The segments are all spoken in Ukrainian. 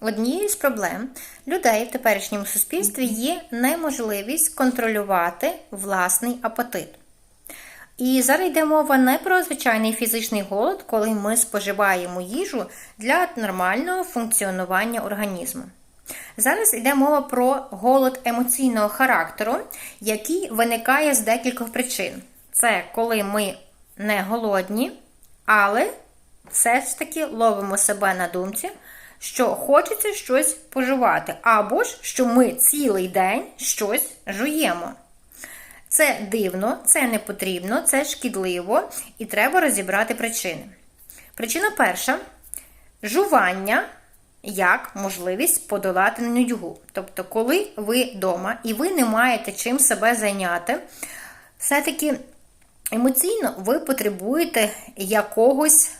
Однією з проблем людей в теперішньому суспільстві є неможливість контролювати власний апетит. І зараз йде мова не про звичайний фізичний голод, коли ми споживаємо їжу для нормального функціонування організму. Зараз йде мова про голод емоційного характеру, який виникає з декількох причин. Це коли ми не голодні, але все ж таки ловимо себе на думці, що хочеться щось поживати, або ж що ми цілий день щось жуємо. Це дивно, це не потрібно, це шкідливо і треба розібрати причини. Причина перша жування як можливість подолати нудьгу. Тобто, коли ви вдома і ви не маєте чим себе зайняти, все-таки емоційно ви потребуєте якогось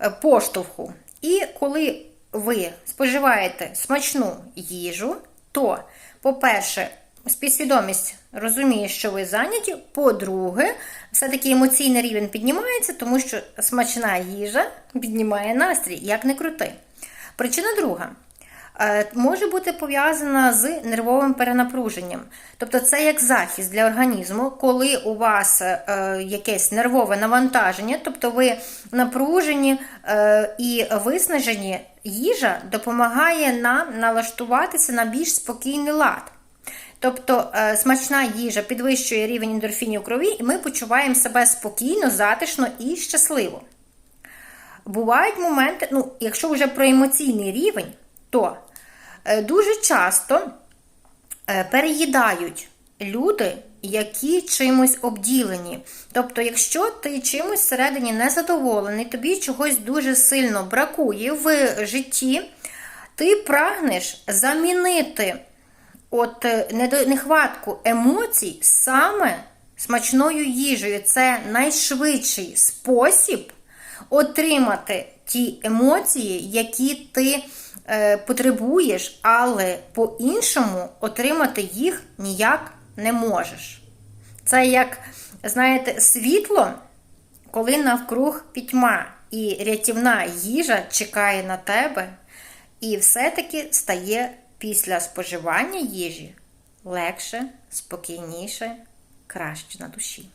е, поштовху. І коли ви споживаєте смачну їжу, то, по-перше, співсвідомість розуміє, що ви зайняті. По-друге, все-таки емоційний рівень піднімається, тому що смачна їжа піднімає настрій, як не крути. Причина друга. Е, Може бути пов'язана з нервовим перенапруженням. Тобто це як захист для організму, коли у вас е, якесь нервове навантаження, тобто ви напружені е, і виснажені, їжа допомагає нам налаштуватися на більш спокійний лад. Тобто смачна їжа підвищує рівень ендорфінів у крові, і ми почуваємо себе спокійно, затишно і щасливо. Бувають моменти, ну, якщо вже про емоційний рівень, то дуже часто е, переїдають люди, які чимось обділені. Тобто, якщо ти чимось всередині незадоволений, тобі чогось дуже сильно бракує в житті, ти прагнеш замінити от е, нехватку емоцій саме смачною їжею. Це найшвидший спосіб отримати ті емоції, які ти е, потребуєш, але по-іншому отримати їх ніяк не можеш. Це як, знаєте, світло, коли навкруг пітьма, і рятівна їжа чекає на тебе, і все-таки стає після споживання їжі легше, спокійніше, краще на душі.